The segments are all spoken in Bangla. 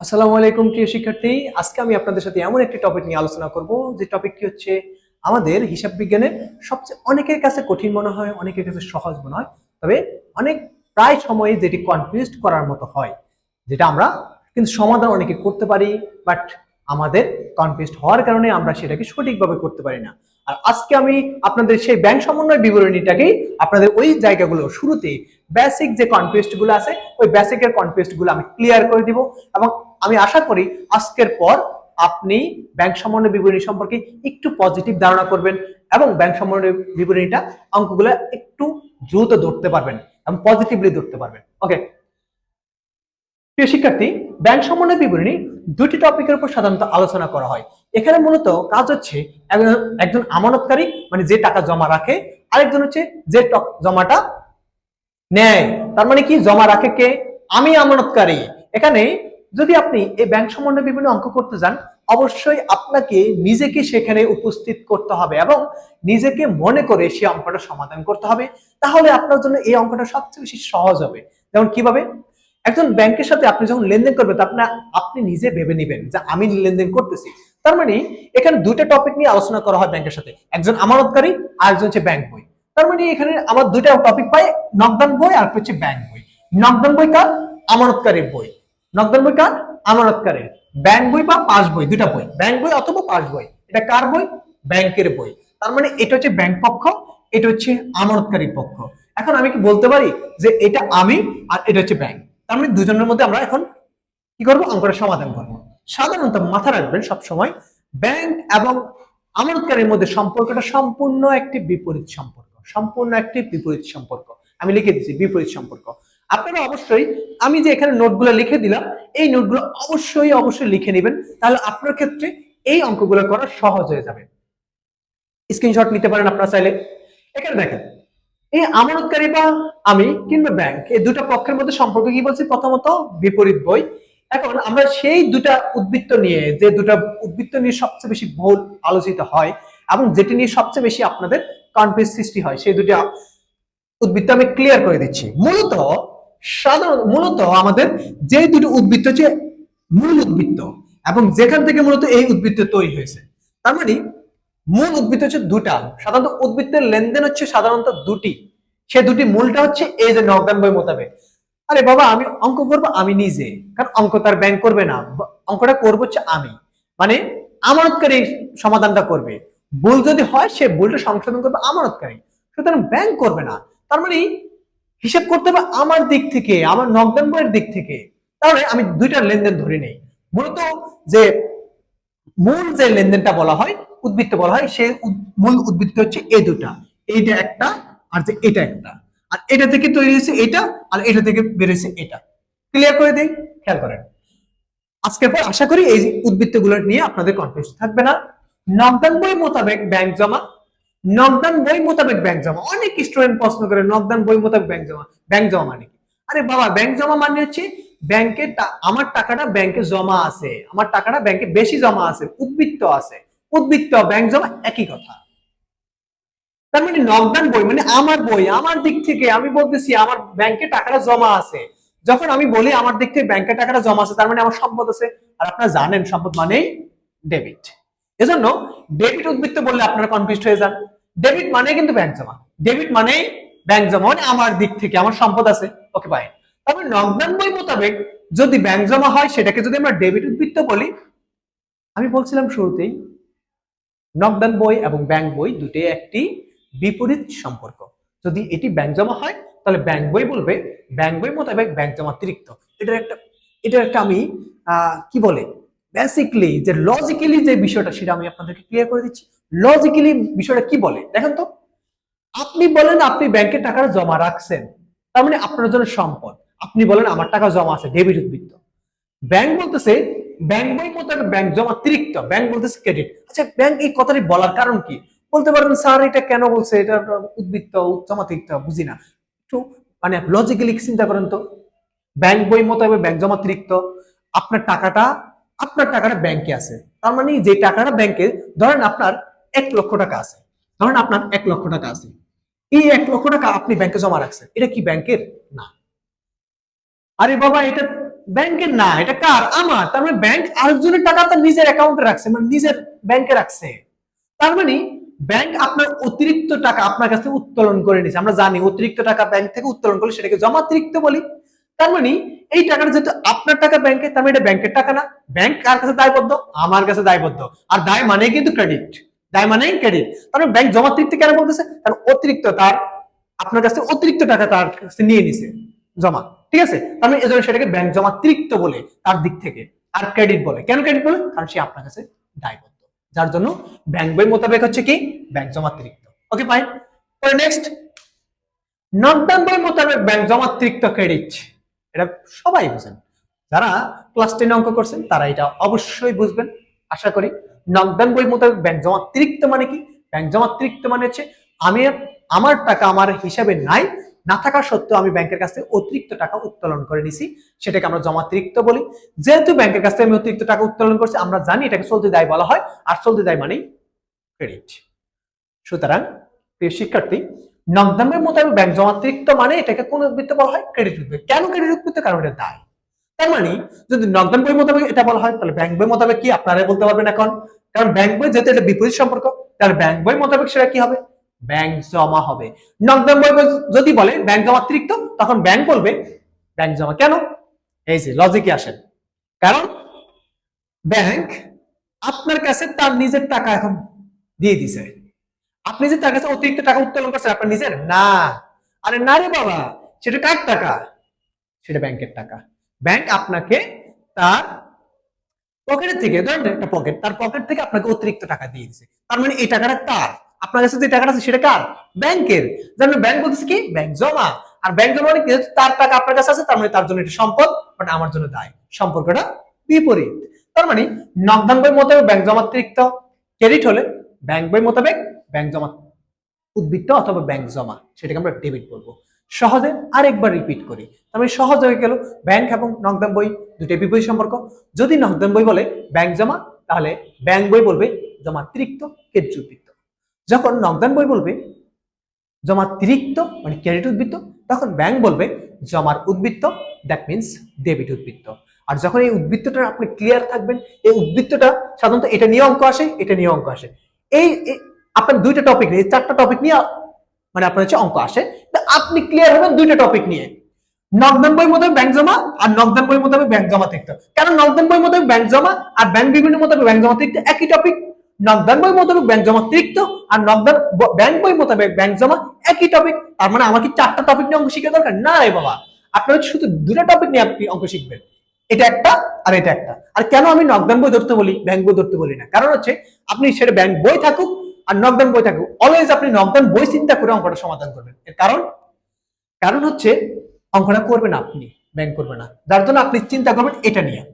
আসসালামু আলাইকুম, প্রিয় শিক্ষার্থী। আজকে আমি আপনাদের সাথে এমন একটি টপিক নিয়ে আলোচনা করব, যে টপিকটি হচ্ছে আমাদের হিসাব বিজ্ঞানের সবচেয়ে অনেকের কাছে কঠিন মনে হয়, অনেকের কাছে সহজ মনে হয়, তবে অনেক প্রায় সময়ে যেটি কনফিউজ করার মতো হয়, যেটা আমরা কিন্তু সমাধান অনেকে করতে পারি বাট আমাদের কনফিউজ হওয়ার কারণে আমরা সেটাকে সঠিকভাবে করতে পারি না। আর আজকে আমি আপনাদের সেই ব্যাংক সমন্বয় বিবরণীটাকেই আপনাদের ওই জায়গাগুলো শুরুতে বেসিক যে কনফিউজডগুলো আছে, ওই বেসিকের কনফিউজডগুলো আমি ক্লিয়ার করে দিব এবং আমি আশা করি আজকের পর আপনি ব্যাংক সমন্বয় বিবরণী সম্পর্কে একটু পজিটিভ ধারণা করবেন এবং ব্যাংক সমন্বয় বিবরণীটা অঙ্কগুলো একটু দ্রুত ধরতে পারবেন এবং পজিটিভলি ধরতে পারবেন। ওকে প্রিয় শিক্ষার্থী ব্যাংক সমন্বয় বিবরণী দুটি টপিকের উপর সাধারণত আলোচনা করা হয়। এখানে মূলত কাজ হচ্ছে একজন- আমানতকারী মানে যে টাকা জমা রাখে, আরেকজন হচ্ছে যে জমাটা নেয়। তার মানে কি? জমা রাখে কে? আমি আমানতকারী। এখানে যদি আপনি এই ব্যাংক সমন্বয় বিভিন্ন অঙ্ক করতে যান, অবশ্যই আপনাকে নিজেকে সেখানে উপস্থিত করতে হবে এবং নিজেকে মনে করে সেই অঙ্কটা সমাধান করতে হবে। তাহলে আপনার জন্য এই অঙ্কটা সবচেয়ে বেশি সহজ হবে। যেমন কীভাবে? একজন ব্যাংকের সাথে আপনি যখন লেনদেন করবেন, তো আপনি আপনি নিজে ভেবে নেবেন যে আমি লেনদেন করতেছি। তার মানে এখানে দুইটা টপিক নিয়ে আলোচনা করা হয় ব্যাংকের সাথে। একজন আমানতকারী আর একজন হচ্ছে ব্যাংক বই। তার মানে এখানে আমার দুইটা টপিক পাই নকদান বই আর হচ্ছে ব্যাংক বই। নকদান বই কার? আমানতকারীর বই। নকদান বই কার? আমানতকারীর। ব্যাংক বই বা পাস বই, দুইটা বই। ব্যাংক বই অথবা পাস বই। এটা কার বই? ব্যাংকের বই। তার মানে এটা হচ্ছে ব্যাংক পক্ষ, এটা হচ্ছে আমানতকারী পক্ষ। এখন আমি কি বলতে পারি যে এটা আমি আর এটা হচ্ছে ব্যাংক তার মানে দুজনের মধ্যে আমরা এখন কি করব? অঙ্কটা সমাধান করব। সাধারণত মাথা রাখবেন সব সময় ব্যাংক এবং আমানতকারীর মধ্যে সম্পর্কটা সম্পূর্ণ একটি বিপরীত সম্পর্ক। সম্পূর্ণ একটি বিপরীত সম্পর্ক। আমি লিখে দিচ্ছি, বিপরীত সম্পর্ক। আপনারা অবশ্যই, আমি যে এখানে নোটগুলো লিখে দিলাম, এই নোটগুলো অবশ্যই অবশ্যই লিখে নেবেন। তাহলে আপনার ক্ষেত্রে এই অঙ্কগুলো করা সহজ হয়ে যাবে। স্ক্রিনশট নিতে পারেন আপনারা চাইলে। এখানে দেখেন এই আমানতকারী বা আমি কিংবা ব্যাংক এই দুটো পক্ষের মধ্যে সম্পর্ক কি বলছি? প্রথমত বিপরীত বই। এখন আমরা সেই দুটা উদ্বৃত্ত নিয়ে, যে দুটা উদ্বৃত্ত নিয়ে সবচেয়ে বেশি বহুল আলোচিত হয় এবং যেটি নিয়ে সবচেয়ে বেশি আপনাদের কনফিউজ সৃষ্টি হয়, সেই দুটা উদ্বৃত্ত আমি ক্লিয়ার করে দিচ্ছি। মূলত সাধারণ, মূলত আমাদের যে দুটো উদ্বৃত্ত হচ্ছে মূল উদ্বৃত্ত এবং যেখান থেকে মূলত এই উদ্বৃত্ত তৈরি হয়েছে। তার মানে মূল উদ্ভিদ হচ্ছে দুটা সাধারণত উদ্ভিদের লেনদেন হচ্ছে সাধারণত দুটি। সে দুটি মূলটা হচ্ছে এই যে নকদান বই মোতাবেক। আরে বাবা, আমি অঙ্ক করব আমি নিজে। কারণ অঙ্ক তার ব্যাংক করবে না। অঙ্কটা করব হচ্ছে আমি। মানে আমানতকারী সমাধানটা করবে। ভুল যদি হয়, সে ভুলটা সংশোধন করবে আমানতকারী। সুতরাং ব্যাংক করবে না। তার মানে হিসাব করতে হবে আমার দিক থেকে, আমার নকদান বইয়ের দিক থেকে। তাহলে আমি দুইটা লেনদেন ধরে নেই। মূলত যে মূল যে লেনদেনটা বলা হয়, উদ্বৃত্ত বলা হয় উদ- মূল উদ্বৃত্ত হচ্ছে এই দুটা। এইটা একটা আর যে এটা একটা। আর এটা থেকে তৈরি হয়েছে এটা আর এটা থেকে বেরিয়েছে এটা। ক্লিয়ার করে দিই? খেয়াল করেন। আজকের পর আশা করি এই উদ্বৃত্ত নিয়ে আপনাদের কনফিউজ থাকবে না। নকদান বই মোতাবেক ব্যাংক জমা। নকদান বই মোতাবেক ব্যাংক জমা। অনেক স্টুডেন্ট প্রশ্ন করে নকদান বই মোতাবেক ব্যাংক জমা। ব্যাংক জমা মানে আরে বাবা ব্যাংক জমা মানে হচ্ছে ব্যাংকে আমার টাকাটা ব্যাংকে জমা আছে। আমার টাকাটা ব্যাংকে বেশি জমা আছে, উদ্বৃত্ত আছে। উদ্বৃত্ত, ব্যাংক জমা, একই কথা। তার মানে নকদান বই মানে আমার বই, আমার দিক থেকে আমি বলতেছি, আমার ব্যাংকে টাকাটা জমা আছে। যখন আমি বলি আমার দিক থেকে ব্যাংকে টাকাটা জমা আছে, তার মানে আমার সম্পদ আছে। আর আপনারা জানেন, সম্পদ মানেই ডেবিট। এজন্য ডেবিট উদ্বৃত্ত বললে আপনারা কনফিউজ হয়ে যান। ডেবিট মানে কিন্তু ব্যাংক জমা। ডেবিট মানে ব্যাংক জমা মানে আমার দিক থেকে আমার সম্পদ আছে। ওকে বাই তবে নকদান বই মোতাবেক যদি ব্যাংক জমা হয়, সেটাকে যদি আমরা ডেবিট উদ্বৃত্ত বলি, আমি বলছিলাম শুরুতেই নকদান বই এবং ব্যাংক বই দুটোই একটি বিপরীত সম্পর্ক। যদি এটি ব্যাংক জমা হয়, তাহলে ব্যাংক বই বলবে ব্যাংক বই মোতাবেক ব্যাংক জমা অতিরিক্ত। এটার একটা এটার একটা আমি কি বলে বেসিকলি যে লজিক্যালি যে বিষয়টা, সেটা আমি আপনাদেরকে ক্লিয়ার করে দিচ্ছি। লজিক্যালি বিষয়টা কি বলে? দেখেন তো, আপনি বলেন আপনি ব্যাংকে টাকাটা জমা রাখছেন, তার মানে আপনার জন্য সম্পদ। আপনি বলেন আমার টাকা জমা আছে ডেবিট উদ্বৃত্ত। ব্যাংক বলতেছে ব্যাংক বই মোতাবেক ব্যাংক জমা অতিরিক্ত ব্যাংক বলতেছে ক্রেডিট আচ্ছা ব্যাংক এই কথাটি বলার কারণ কি? বলতে পারেন স্যার, এটা কেন বলছে? এটা উদ্বৃত্ত, জমা অতিরিক্ত বুঝি না। একটু মানে লজিক্যালি চিন্তা করেন তো। ব্যাংক বই মোতাবেক ব্যাংক জমা অতিরিক্ত আপনার টাকাটা আপনার টাকাটা ব্যাংকে আছে। তার মানে যে টাকাটা ব্যাংকে ধরেন আপনার এক লক্ষ টাকা আছে। ধরেন আপনার এক লক্ষ টাকা আছে। এই এক লক্ষ টাকা আপনি ব্যাংকে জমা রাখছেন। এটা কি ব্যাংকের না। আরে বাবা, এটা ব্যাংকের না, এটা কার? আমার। তার মানে ব্যাংক আরেকজনের টাকা তার নিজের অ্যাকাউন্টে রাখছে মানে নিজের ব্যাংকে রাখছে। তার মানে ব্যাংক আপনার অতিরিক্ত টাকা আপনার কাছে উত্তোলন করে নিছে। আমরা জানি অতিরিক্ত টাকা ব্যাংক থেকে উত্তোলন করলে সেটাকে জমাতিরিক্ত বলি। তার মানে এই টাকাটা যেহেতু আপনার টাকা ব্যাংকে, তার মানে এটা ব্যাংকের টাকা না। ব্যাংক কার কাছে দায়বদ্ধ? আমার কাছে দায়বদ্ধ। আর দায় মানে কিন্তু ক্রেডিট দায় মানে ক্রেডিট তার মানে ব্যাংক জমাতিরিক্ত কেন বলতেছে? কারণ অতিরিক্ত তার, আপনার কাছে অতিরিক্ত টাকা তার কাছে নিয়ে নিছে। জমা, ঠিক আছে? তার মানে এজন্য সেটাকে ব্যাংক জমাতিরিক্ত বলে তার দিক থেকে। আর ক্রেডিট বলে। কেন ক্রেডিট বলে? কারণ সে আপনার কাছে দায়বদ্ধ। যার জন্য ব্যাংক বই মোতাবেক হচ্ছে কি? ব্যাংক জমাতিরিক্ত ওকে ফাইন পরে নেক্সট নকদান বই মোতাবেক ব্যাংক জমাতিরিক্ত ক্রেডিট এটা সবাই বুঝেন। যারা ক্লাস টেন অঙ্ক করছেন, তারা এটা অবশ্যই বুঝবেন। আশা করি নকদান বই মোতাবেক ব্যাংক জমাতিরিক্ত মানে কি? ব্যাংক জমাতিরিক্ত মানে হচ্ছে আমি, আমার টাকা আমার হিসাবে নাই না থাকা সত্ত্বেও আমি ব্যাংকের কাছে অতিরিক্ত টাকা উত্তোলন করে নিছি। সেটাকে আমরা জমাতিরিক্ত বলি। যেহেতু ব্যাংকের কাছ আমি অতিরিক্ত টাকা উত্তোলন করছি, আমরা জানি এটাকে চলতি দায় বলা হয়। আর চলতি দায় মানেই ক্রেডিট সুতরাং, প্রিয় শিক্ষার্থী নকদামের মোতাবেক ব্যাংক জমাতিরিক্ত মানে এটাকে কোন উদ্বৃত্ত বলা হয়? ক্রেডিট উদ্বৃত্ত। কেন ক্রেডিট উদ্বৃত্ত? কারণ এটা দায়। তার মানে যদি নকদান বই মোতাবেক এটা বলা হয়, তাহলে ব্যাংক বই মোতাবেক কি? আপনারা বলতে পারবেন এখন। কারণ ব্যাংক বই যেহেতু এটা বিপরীত সম্পর্ক, তাহলে ব্যাংক বই মোতাবেক সেটা কি হবে? ব্যাংক জমা হবে। নকদান বই যদি বলে ব্যাংক জমা অতিরিক্ত, তখন ব্যাংক বলবে ব্যাংক জমা কেন? এই যে লজিকে আসেন। কারণ ব্যাংক আপনার কাছে তার নিজের টাকা এখন দিয়ে দিছে। আপনি যে তার কাছে অতিরিক্ত টাকা উত্তোলন করছেন, আপনার নিজের? না। আরে না রে বাবা, সেটা কার টাকা? সেটা ব্যাংকের টাকা। ব্যাংক আপনাকে তার পকেট থেকে, ধরেন একটা পকেট তার পকেট থেকে আপনাকে অতিরিক্ত টাকা দিয়ে দিছে। তার মানে এই টাকাটা কার আপনার কাছে যে টাকাটা আছে সেটা কার? ব্যাংকের। জানেন ব্যাংক বলতেছে কি? ব্যাংক জমা। আর ব্যাংক জমা মানে যেহেতু তার টাকা আপনার কাছে আছে, তার মানে তার জন্য এটা সম্পদ বাট আমার জন্য দায়। সম্পর্কটা বিপরীত। তার মানে নকদান বই মোতাবেক ব্যাংক জমাতিরিক্ত ক্রেডিট হলে ব্যাংক বই মোতাবেক ব্যাংক জমা উদ্বৃত্ত অথবা ব্যাংক জমা, সেটাকে আমরা ডেবিট বলব। সহজে আরেকবার রিপিট করি। তার মানে সহজ হয়ে গেল ব্যাংক এবং নকদান বই দুটোই বিপরীত সম্পর্ক। যদি নকদান বই বলে ব্যাংক জমা, তাহলে ব্যাংক বই বলবে জমাতিরিক্ত ক্রেডিট উদ্বৃত্ত। যখন নকদান বই বলবে জমাতিরিক্ত মানে ক্রেডিট উদ্বৃত্ত, তখন ব্যাংক বলবে, জমার উদ্বৃত্ত দ্যাট মিনস ডেবিট উদ্বৃত্ত। আর যখন এই উদ্বৃত্তটা আপনি ক্লিয়ার থাকবেন, এই উদ্বৃত্তটা সাধারণত এটা নিয়ে অঙ্ক আসে, এটা নিয়ে অঙ্ক আসে। এই আপনার দুইটা টপিক নিয়ে চারটা টপিক নিয়ে মানে আপনার হচ্ছে অঙ্ক আসে। আপনি ক্লিয়ার হবেন দুইটা টপিক নিয়ে। নকদান বই মধ্যে ব্যাংক জমা, আর নকদান বই মধ্যে ব্যাংক জমা তিক্ত কারণ নকদান বই মধ্যে ব্যাংক জমা, আর ব্যাংক বিভিন্ন মধ্যে ব্যাংক জমা তিক্ত একই টপিক নকদান বই মোতাবেক ব্যাংক জমা তিক্ত আর নকদান ব- ব্যাংক বই মোতাবেক ব্যাংক জমা একই টপিক তার মানে আমাকে চারটা টপিক নিয়ে অঙ্ক শিখা দরকার? না রে বাবা। আপনার শুধু দুটো টপিক নিয়ে আপনি অঙ্ক শিখবেন। এটা একটা আর এটা একটা। আর কেন আমি নকদান বই ধরতে বলি ব্যাংক বই ধরতে বলি না? কারণ হচ্ছে আপনি সেটা ব্যাংক বই থাকুক আর নকদান বই থাকুক অলওয়েজ আপনি নকদান বই চিন্তা করে অঙ্কটা সমাধান করবেন। এর কারণ? কারণ হচ্ছে অঙ্কটা করবেন আপনি ব্যাংক করবে না। যার জন্য আপনি চিন্তা করবেন এটা নিয়ে।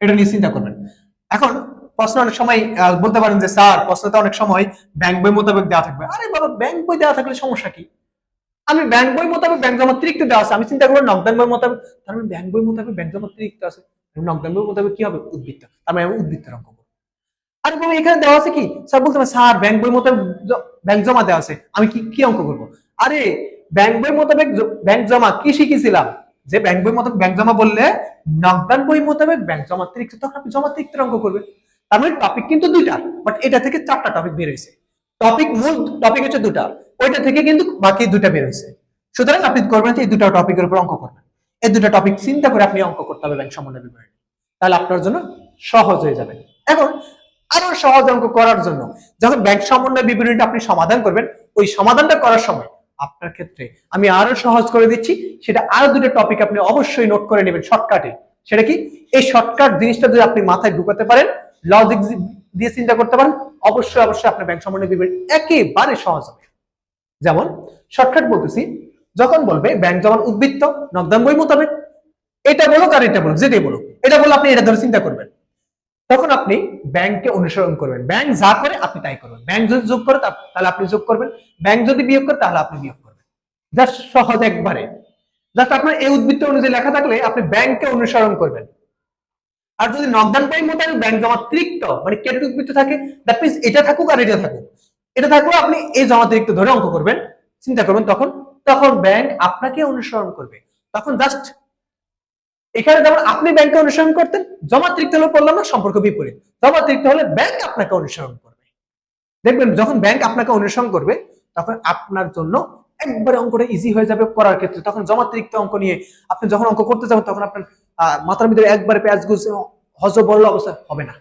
এটা নিয়ে চিন্তা করবেন। এখন প্রশ্ন অনেক সময় বলতে পারেন যে, স্যার, প্রশ্নটা অনেক সময় ব্যাংক বই মোতাবেক দেওয়া থাকবে। আরে বাবা ব্যাংক বই দেওয়া থাকলে সমস্যা কি? আমি ব্যাংক বই মোতাবেক ব্যাংক জমা অতিরিক্ত দেওয়া আছে। আমি চিন্তা করব নকদান বই মোতাবেক তার মানে ব্যাংক বই মোতাবেক ব্যাংক জমা অতিরিক্ত আছে। নকদান বই মোতাবেক কি হবে? উদ্বৃত্ত। তার মানে আমি উদ্বৃত্তের অঙ্ক করব। আরে বাবা, এখানে দেওয়া আছে কি? স্যার, বলতে স্যার ব্যাংক বই মোতাবেক ব্যাংক জমা দেওয়া আছে। আমি কি কি অঙ্ক করব? আরে ব্যাংক বই মোতাবেক ব্যাংক জমা কি শিখেছিলাম যে ব্যাংক বই মোতাবেক ব্যাংক জমা বললে নকদান বই মোতাবেক ব্যাংক জমা অতিরিক্ত, তখন আপনি জমা অতিরিক্ত অঙ্ক করবেন। তার মানে টপিক কিন্তু দুইটা বাট এটা থেকে চারটা টপিক বের হয়েছে। টপিক মূল টপিক হচ্ছে দুটা ওইটা থেকে কিন্তু বাকি দুটা বের হয়েছে। সুতরাং আপনি করবেন এই দুটো টপিকের উপর অঙ্ক করবেন। এই দুটো টপিক চিন্তা করে আপনি অঙ্ক করতে হবে ব্যাংক সমন্বয় বিবরণী। তাহলে আপনার জন্য সহজ হয়ে যাবে। এখন আরও সহজ অঙ্ক করার জন্য, যখন ব্যাংক সমন্বয় বিবরণীটা আপনি সমাধান করবেন, ওই সমাধানটা করার সময় আপনার ক্ষেত্রে আমি আরও সহজ করে দিচ্ছি, সেটা আরও দুটো টপিক আপনি অবশ্যই নোট করে নেবেন শর্টকাটে সেটা কি? এই শর্টকাট জিনিসটা যদি আপনি মাথায় ঢুকাতে পারেন লজিক দিয়ে চিন্তা করতে পারেন, অবশ্যই অবশ্যই আপনার ব্যাংক সমন্বয় বিবরণী একেবারে সহজ হবে। যেমন শর্টকাট বলতেছি, যখন বলবে ব্যাংক জমান উদ্বৃত্ত নকদান বই মোতাবেক, এটা বলো আর এটা বলো যেটাই বলো এটা বলো আপনি এটা ধরে চিন্তা করবেন। তখন আপনি ব্যাংককে অনুসরণ করবেন। ব্যাংক যা করে আপনি তাই করবেন। ব্যাংক যদি যোগ করে তাহলে আপনি যোগ করবেন। ব্যাংক যদি বিয়োগ করে, তাহলে আপনি বিয়োগ করবেন। জাস্ট সহজ একবারে। জাস্ট আপনার এই উদ্বৃত্ত অনুযায়ী লেখা থাকলে আপনি ব্যাংককে অনুসরণ করবেন। আর যদি নকদান টাইম মোতাবেক ব্যাংক জমাতিরিক্ত মানে ক্রেডিট উদ্বৃত্ত থাকে দ্যাট মিনস এটা থাকুক আর এটা থাকুক। এটা থাকলেও আপনি এই জমাতিরিক্ত ধরে অঙ্ক করবেন, চিন্তা করবেন তখন তখন ব্যাংক আপনাকে অনুসরণ করবে। তখন জাস্ট এখানে যেমন আপনি ব্যাংকে অনুসরণ করতেন জমাতিরিক্ত হলে বললাম না, সম্পর্ক বিপরীত। জমা জমাতিরিক্ত হলে ব্যাংক আপনাকে অনুসরণ করবে। দেখবেন যখন ব্যাংক আপনাকে অনুসরণ করবে, তখন আপনার জন্য একবারে অঙ্কটা ইজি হয়ে যাবে করার ক্ষেত্রে। তখন জমা জমাতিরিক্ত অঙ্ক নিয়ে আপনি যখন অঙ্ক করতে যাবেন, তখন আপনার মাথার ভিতরে একবারে পেঁয়াজ গুছ হজ বড় অবস্থা হবে না।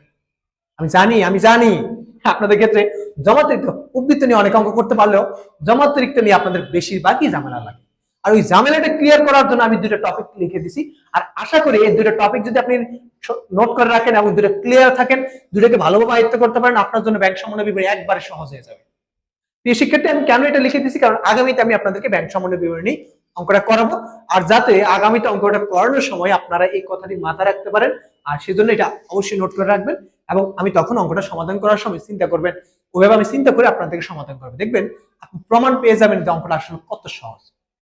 আমি জানি আমি জানি। আপনাদের ক্ষেত্রে জমাতিরিক্ত উদ্বৃত্ত নিয়ে অনেক অঙ্ক করতে পারলেও জমাতিরিক্ত নিয়ে আপনাদের বেশিরভাগই ঝামেলা লাগে। আর ওই ঝামেলাটা ক্লিয়ার করার জন্য আমি দুটো টপিক লিখে দিছি। আর আশা করি এই দুটো টপিক যদি আপনি নোট করে রাখেন এবং দুটো ক্লিয়ার থাকেন দুটোকে ভালোভাবে আয়ত্ত করতে পারেন, আপনার জন্য ব্যাংক সমন্বয় বিবরণী একবারে সহজ হয়ে যাবে। প্রিয় শিক্ষার্থী, আমি কেন এটা লিখে দিছি? কারণ আগামীতে আমি আপনাদেরকে ব্যাংক সমন্বয় বিবরণী অঙ্কটা করাবো। আর যাতে আগামীতে অঙ্কটা করানোর সময় আপনারা এই কথাটি মাথায় রাখতে পারেন, আর সেজন্য এটা অবশ্যই নোট করে রাখবেন এবং আমি তখন অঙ্কটা সমাধান করার সময় চিন্তা করবেন। ওইভাবে আমি চিন্তা করে আপনাদেরকে সমাধান করব। দেখবেন, আপনি প্রমাণ পেয়ে যাবেন যে অঙ্কটা আসলে কত সহজ।